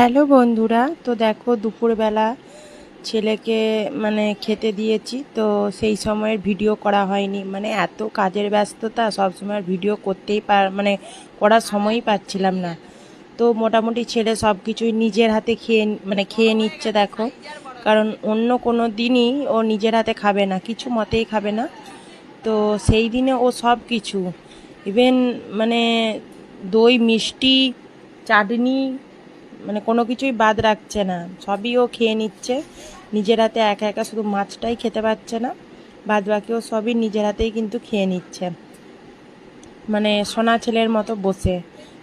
Hello বন্ধুরা, তো দেখো দুপুরবেলা ছেলেকে মানে খেতে দিয়েছি, তো সেই সময়ের ভিডিও করা হয়নি। মানে এত কাজের ব্যস্ততা, সব সময় ভিডিও করতেই পার মানে করার সময়ই পাচ্ছিলাম না। তো মোটামুটি ছেলে সব কিছুই নিজের হাতে খেয়ে মানে খেয়ে নিচ্ছে দেখো। কারণ অন্য কোনো দিনই ও নিজের হাতে খাবে না, কিছু মতেই খাবে না। তো সেই দিনে ও সব কিছু ইভেন মানে দই, মিষ্টি, চাটনি মানে কোনো কিছুই বাদ রাখছে না। সবই ও খেয়ে নিচ্ছে। নিজের হাতে একা একা শুধু মাছটাই খেতে পারছে না। বাদ বাকিও সবই নিজের হাতেই কিন্তু খেয়ে নিচ্ছে। মানে সোনা ছেলের মতো বসে।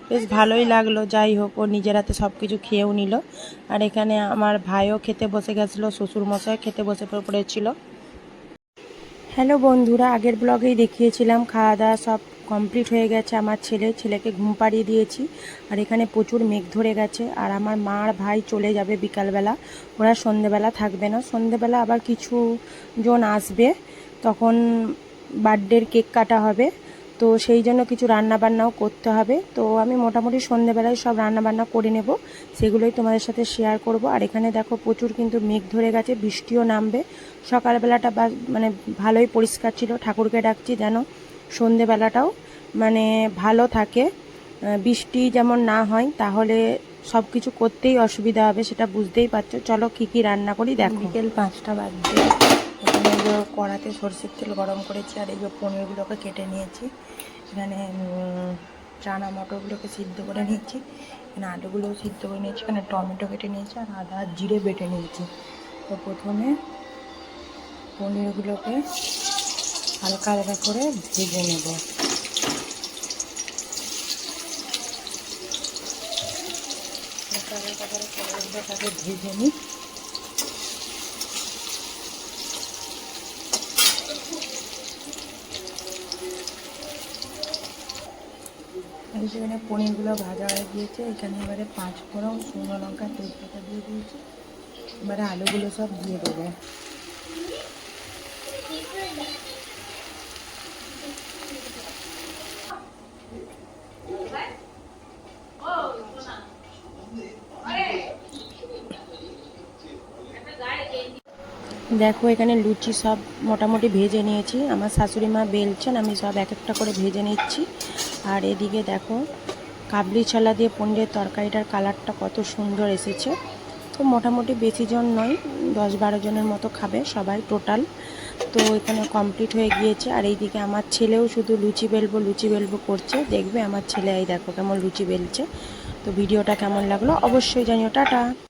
বেশ ভালোই লাগল, যাই হোক, ও নিজের হাতে সব কিছু খেয়েও নিল। আর এখানে আমার ভাইও খেতে বসে গেছিল শ্বশুরমশাই খেতে বসে পড়েছিল। হ্যালো বন্ধুরা, আগের ব্লগেই দেখিয়েছিলাম, খাওয়া দাওয়া সব কমপ্লিট হয়ে গেছে। আমার ছেলে, ছেলেকে ঘুম পাড়িয়ে দিয়েছি। আর এখানে প্রচুর মেঘ ধরে গেছে। আর আমার মা আর ভাই চলে যাবে বিকালবেলা। ওরা সন্ধেবেলা থাকবে না। সন্ধেবেলা আবার কিছু জন আসবে। তখন বার্থডের কেক কাটা হবে। তো সেই জন্য কিছু রান্না বান্নাও করতে হবে। তো আমি মোটামুটি সন্ধেবেলায় সব রান্না বান্না করে নেব। সেগুলোই তোমাদের সাথে শেয়ার করব। আর এখানে দেখো প্রচুর কিন্তু মেঘ ধরে গেছে। বৃষ্টিও নামবে। সকালবেলাটা মানে ভালোই পরিষ্কার ছিল। ঠাকুরকে ডাকছি যেন সন্ধেবেলাটাও মানে ভালো থাকে। বৃষ্টি যেমন না হয়, তাহলে সব কিছু করতেই অসুবিধা হবে, সেটা বুঝতেই পারছ। চলো কি কি রান্না করি, দেখো। বিকেল পাঁচটা বাজছে। এখানে যে কড়াতে সরষের তেল গরম করেছি, আর এই যে পনিরগুলোকে কেটে নিয়েছি। এখানে চানা মটরগুলোকে সিদ্ধ করে নিয়েছি। এখানে আলুগুলোও সিদ্ধ করে নিয়েছি। এখানে টমেটো কেটে নিয়েছি, আর আদা জিরে বেটে নিয়েছি। তো প্রথমে পনিরগুলোকে হালকা হালকা করে ভেজে নেব। করে ভেজে নিই। সেখানে পনিরগুলো ভাজা হয়ে গিয়েছে। এখানে এবারে পাঁচ ফোড়ন শুকনো লঙ্কা, তেজপাতা দিয়ে দিয়েছি। এবারে আলুগুলো সব দিয়ে দেবো। দেখো, এখানে লুচি সব মোটামুটি ভেজে নিয়েছি। আমার শাশুড়ি মা বেলছেন, আমি সব এক একটা করে ভেজে নিচ্ছি। আর এদিকে দেখো, কাবলি ছালা দিয়ে পনিরের তরকারিটার কালারটা কত সুন্দর এসেছে। তো মোটামুটি বেশি জন নয়, দশ বারো জনের মতো খাবে সবাই টোটাল। তো এখানে কমপ্লিট হয়ে গিয়েছে। আর এইদিকে আমার ছেলেও শুধু লুচি বেলবো লুচি বেলবো করছে। দেখবে আমার ছেলে, এই দেখো কেমন লুচি বেলছে। তো ভিডিওটা কেমন লাগল অবশ্যই জানিও। টাটা!